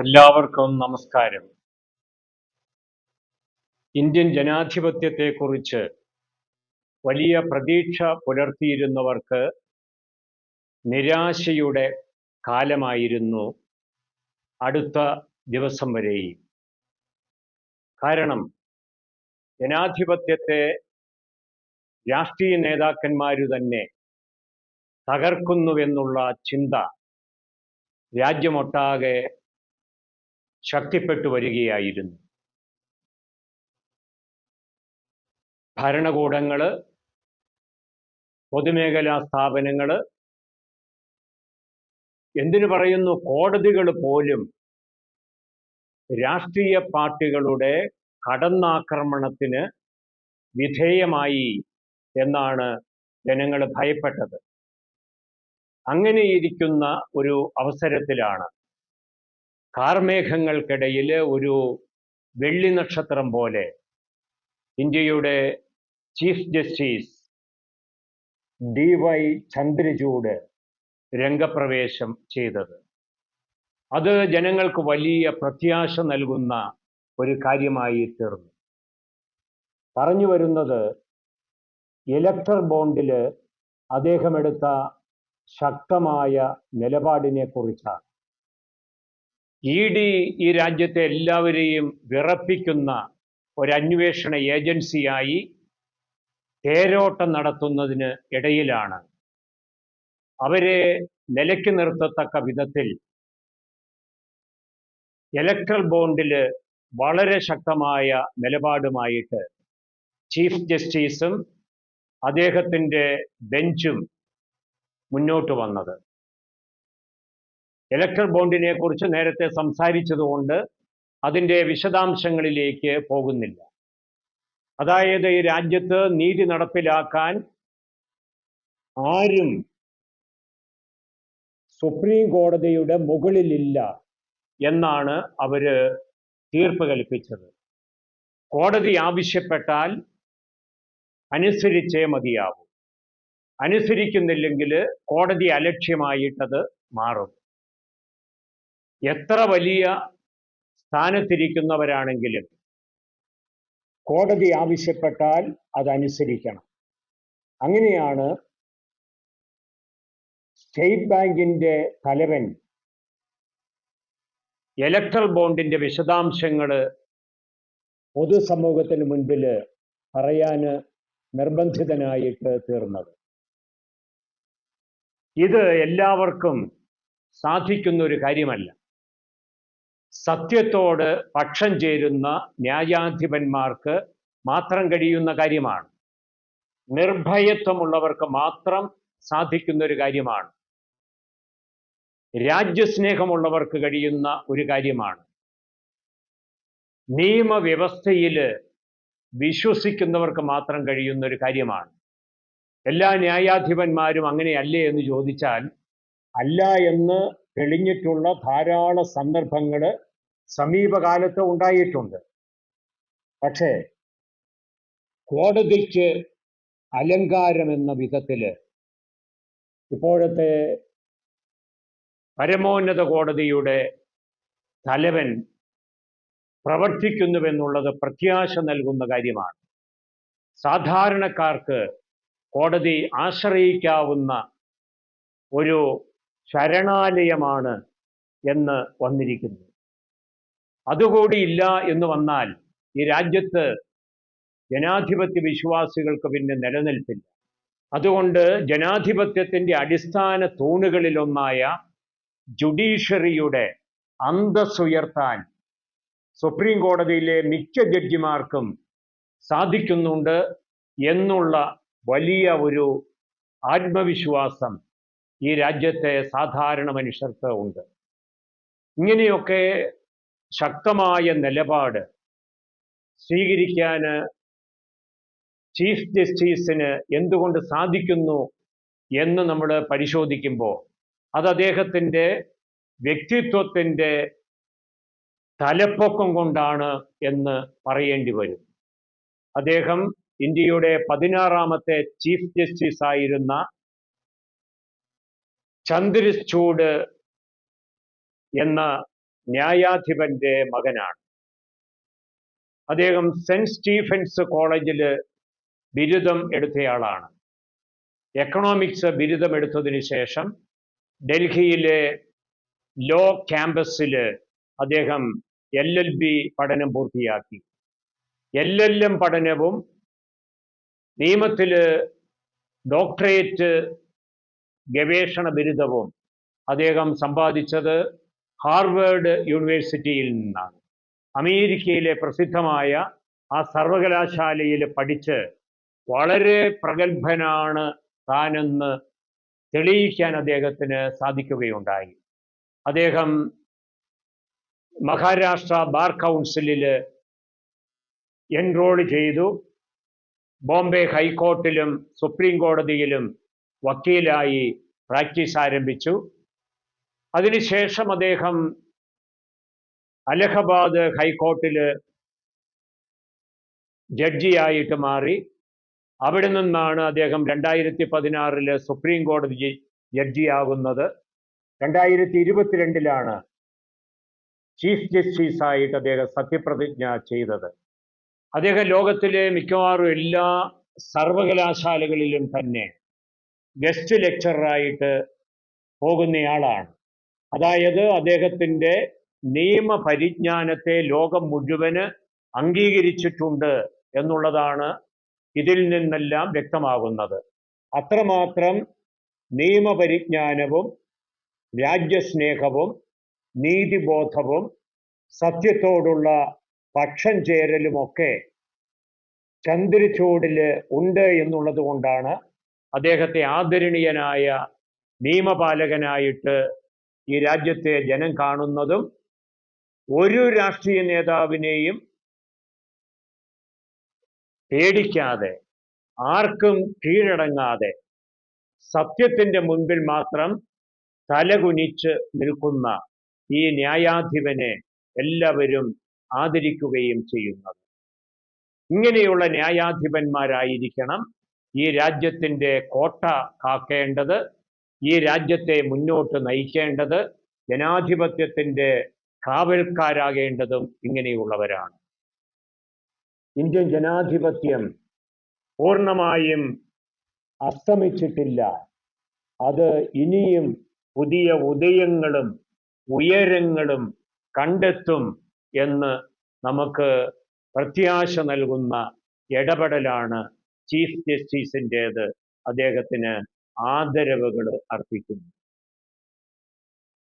എല്ലാവർക്കും നമസ്കാരം. ഇന്ത്യൻ ജനാധിപത്യത്തെക്കുറിച്ച് വലിയ പ്രതീക്ഷ പുലർത്തിയിരുന്നവർക്ക് നിരാശയുടെ കാലമായിരുന്നു അടുത്ത ദിവസം വരെയും. കാരണം ജനാധിപത്യത്തെ രാഷ്ട്രീയ നേതാക്കന്മാരു തന്നെ തകർക്കുന്നുവെന്നുള്ള ചിന്ത രാജ്യമൊട്ടാകെ ശക്തിപ്പെട്ടു വരികയായിരുന്നു. ഭരണകൂടങ്ങൾ പൊതുമേഖലാ സ്ഥാപനങ്ങൾ എന്തിനു പറയുന്നു? കോടതികൾ പോലും രാഷ്ട്രീയ പാർട്ടികളുടെ കടന്നാക്രമണത്തിന് വിധേയമായി എന്നാണ് ജനങ്ങൾ ഭയപ്പെട്ടത്. അങ്ങനെയിരിക്കുന്ന ഒരു അവസരത്തിലാണ് കാർമേഘങ്ങൾക്കിടയിൽ ഒരു വെള്ളി നക്ഷത്രം പോലെ ഇന്ത്യയുടെ chief justice D Y Chandrachud രംഗപ്രവേശം ചെയ്തത്. അത് ജനങ്ങൾക്ക് വലിയ പ്രത്യാശ നൽകുന്ന ഒരു കാര്യമായി തീർന്നു. പറഞ്ഞു വരുന്നത് ഇലക്ടർ ബോണ്ടിൽ അദ്ദേഹം എടുത്ത ശക്തമായ നിലപാടിനെ കുറിച്ചാണ് ഇ ഡി ഈ രാജ്യത്തെ എല്ലാവരെയും വിറപ്പിക്കുന്ന ഒരു അന്വേഷണ ഏജൻസിയായി തേരോട്ടം നടത്തുന്നതിന് ഇടയിലാണ്. അവരെ നിലയ്ക്ക് നിർത്തത്തക്ക വിധത്തിൽ ഇലക്ട്രൽ ബോണ്ടിൽ വളരെ ശക്തമായ നിലപാടുമായിട്ട് ചീഫ് ജസ്റ്റിസും അദ്ദേഹത്തിന്റെ ബെഞ്ചും മുന്നോട്ട് വന്നത്. ഇലക്ട്രൽ ബോണ്ടിനെ കുറിച്ച് നേരത്തെ സംസാരിച്ചതുകൊണ്ട് അതിന്റെ വിശദാംശങ്ങളിലേക്ക് പോകുന്നില്ല. അതായത് ഈ രാജ്യത്ത് നീതി നടപ്പിലാക്കാൻ ആരും സുപ്രീം കോടതിയുടെ മുകളിലില്ല എന്നാണ് അവർ തീർപ്പ് കൽപ്പിച്ചത്. കോടതി ആവശ്യപ്പെട്ടാൽ അനുസരിച്ചേ മതിയാവൂ. അനുസരിക്കുന്നില്ലെങ്കിൽ കോടതി അലക്ഷ്യമായിട്ടത് മാറും. എത്ര വലിയ സ്ഥാനത്തിരിക്കുന്നവരാണെങ്കിലും കോടതി ആവശ്യപ്പെട്ടാൽ അതനുസരിക്കണം. അങ്ങനെയാണ് സ്റ്റേറ്റ് ബാങ്കിന്റെ തലവൻ ഇലക്ട്രൽ ബോണ്ടിന്റെ വിശദാംശങ്ങൾ പൊതുസമൂഹത്തിന് മുൻപിൽ പറയാൻ നിർബന്ധിതനായിട്ട് തീർന്നത്. ഇത് എല്ലാവർക്കും സാധിക്കുന്ന ഒരു കാര്യമല്ല. സത്യത്തോട് പക്ഷം ചേരുന്ന ന്യായാധിപന്മാർക്ക് മാത്രം കഴിയുന്ന കാര്യമാണ്. നിർഭയത്വമുള്ളവർക്ക് മാത്രം സാധിക്കുന്ന ഒരു കാര്യമാണ്. രാജ്യസ്നേഹമുള്ളവർക്ക് കഴിയുന്ന ഒരു കാര്യമാണ്. നിയമവ്യവസ്ഥയിൽ വിശ്വസിക്കുന്നവർക്ക് മാത്രം കഴിയുന്ന ഒരു കാര്യമാണ്. എല്ലാ ന്യായാധിപന്മാരും അങ്ങനെയല്ലേ എന്ന് ചോദിച്ചാൽ അല്ല എന്ന് തെളിഞ്ഞിട്ടുള്ള ധാരാളം സന്ദർഭങ്ങൾ സമീപകാലത്ത് ഉണ്ടായിട്ടുണ്ട്. പക്ഷേ കോടതിക്ക് അലങ്കാരം എന്ന വിധത്തിൽ ഇപ്പോഴത്തെ പരമോന്നത കോടതിയുടെ തലവൻ പ്രവർത്തിക്കുന്നുവെന്നുള്ളത് പ്രത്യാശ നൽകുന്ന കാര്യമാണ്. സാധാരണക്കാർക്ക് കോടതി ആശ്രയിക്കാവുന്ന ഒരു ശരണാലയമാണ് എന്ന് വന്നിരിക്കുന്നു. അതുകൂടി ഇല്ല എന്ന് വന്നാൽ ഈ രാജ്യത്ത് ജനാധിപത്യ വിശ്വാസികൾക്ക് പിന്നെ നിലനിൽപ്പില്ല. അതുകൊണ്ട് ജനാധിപത്യത്തിന്റെ അടിസ്ഥാന തൂണുകളിലൊന്നായ ജുഡീഷ്യറിയുടെ അന്തസ്സുയർത്താൻ സുപ്രീം കോടതിയിലെ മിക്ക ജഡ്ജിമാർക്കും സാധിക്കുന്നുണ്ട് എന്നുള്ള വലിയ ഒരു ആത്മവിശ്വാസം ഈ രാജ്യത്തെ സാധാരണ മനുഷ്യർക്ക് ഉണ്ട്. ഇങ്ങനെയൊക്കെ ശക്തമായ നിലപാട് സ്വീകരിക്കാൻ ചീഫ് ജസ്റ്റിസിന് എന്തുകൊണ്ട് സാധിക്കുന്നു എന്ന് നമ്മൾ പരിശോധിക്കുമ്പോൾ അത് അദ്ദേഹത്തിന്റെ വ്യക്തിത്വത്തിന്റെ തലപ്പൊക്കം കൊണ്ടാണ് എന്ന് പറയേണ്ടി വരും. അദ്ദേഹം ഇന്ത്യയുടെ പതിനാറാമത്തെ ചീഫ് ജസ്റ്റിസ് ആയിരുന്ന ചന്ദ്രചൂഡ് എന്ന ന്യായാധിപന്റെ മകനാണ്. അദ്ദേഹം സെന്റ് സ്റ്റീഫൻസ് കോളേജിൽ ബിരുദം എടുത്തയാളാണ്. എക്കണോമിക്സ് ബിരുദം എടുത്തതിന് ശേഷം ഡൽഹിയിലെ ലോ ക്യാമ്പസിൽ അദ്ദേഹം എൽ എൽ ബി പഠനം പൂർത്തിയാക്കി. എൽ എൽ എം പഠനവും നിയമത്തിൽ ഡോക്ടറേറ്റ് ഗവേഷണ ബിരുദവും അദ്ദേഹം സമ്പാദിച്ചത് ഹാർവേഡ് യൂണിവേഴ്സിറ്റിയിൽ നിന്നാണ്. അമേരിക്കയിലെ പ്രസിദ്ധമായ ആ സർവകലാശാലയിൽ പഠിച്ച് വളരെ പ്രഗത്ഭനാണ് താനെന്ന് തെളിയിക്കാൻ അദ്ദേഹത്തിന് സാധിക്കുകയുണ്ടായി. അദ്ദേഹം മഹാരാഷ്ട്ര ബാർ കൗൺസിലിൽ എൻറോൾ ചെയ്തു. ബോംബെ ഹൈക്കോർട്ടിലും സുപ്രീം കോടതിയിലും വക്കീലായി പ്രാക്ടീസ് ആരംഭിച്ചു. അതിനുശേഷം അദ്ദേഹം അലഹബാദ് ഹൈക്കോർട്ടിൽ ജഡ്ജിയായിട്ട് മാറി. അവിടെ നിന്നാണ് അദ്ദേഹം രണ്ടായിരത്തി പതിനാറിൽ സുപ്രീം കോടതി ജഡ്ജിയാകുന്നത്. രണ്ടായിരത്തി ഇരുപത്തിരണ്ടിലാണ് ചീഫ് ജസ്റ്റിസ് ആയിട്ട് അദ്ദേഹം സത്യപ്രതിജ്ഞ ചെയ്തത്. അദ്ദേഹം ലോകത്തിലെ മിക്കവാറും എല്ലാ സർവകലാശാലകളിലും തന്നെ ഗസ്റ്റ് ലെക്ചറായിട്ട് പോകുന്നയാളാണ്. അതായത് അദ്ദേഹത്തിന്റെ നിയമപരിജ്ഞാനത്തെ ലോകം മുഴുവൻ അംഗീകരിച്ചിട്ടുണ്ട് എന്നുള്ളതാണ് ഇതിൽ നിന്നെല്ലാം വ്യക്തമാകുന്നത്. അത്രമാത്രം നിയമപരിജ്ഞാനവും രാജ്യസ്നേഹവും നീതിബോധവും സത്യത്തോടുള്ള പക്ഷം ചേരലുമൊക്കെ ചന്ദ്രചൂടിൽ ഉണ്ട് എന്നുള്ളത് കൊണ്ടാണ് അദ്ദേഹത്തെ ആദരണീയനായ നിയമപാലകനായിട്ട് ഈ രാജ്യത്തെ ജനം കാണുന്നതും ഒരു രാഷ്ട്രീയ നേതാവിനെയും പേടിക്കാതെ ആർക്കും കീഴടങ്ങാതെ സത്യത്തിന്റെ മുൻപിൽ മാത്രം തലകുനിച്ച് നിൽക്കുന്ന ഈ ന്യായാധിപനെ എല്ലാവരും ആദരിക്കുകയും ചെയ്യുന്നത്. ഇങ്ങനെയുള്ള ന്യായാധിപന്മാരായിരിക്കണം ഈ രാജ്യത്തിന്റെ കോട്ട കാക്കേണ്ടത് ഈ രാജ്യത്തെ മുന്നോട്ട് നയിക്കേണ്ടത് ജനാധിപത്യത്തിന്റെ കാവൽക്കാരാകേണ്ടതും ഇങ്ങനെയുള്ളവരാണ്. ഇന്ത്യൻ ജനാധിപത്യം പൂർണമായും അസ്തമിച്ചിട്ടില്ല. അത് ഇനിയും പുതിയ ഉദയങ്ങളും ഉയരങ്ങളും കണ്ടെത്തും എന്ന് നമുക്ക് പ്രത്യാശ നൽകുന്ന ഇടപെടലാണ് ചീഫ് ജസ്റ്റിസിന്റേത് അദ്ദേഹത്തിന് ആദരവുകൾ അർപ്പിക്കുന്നു.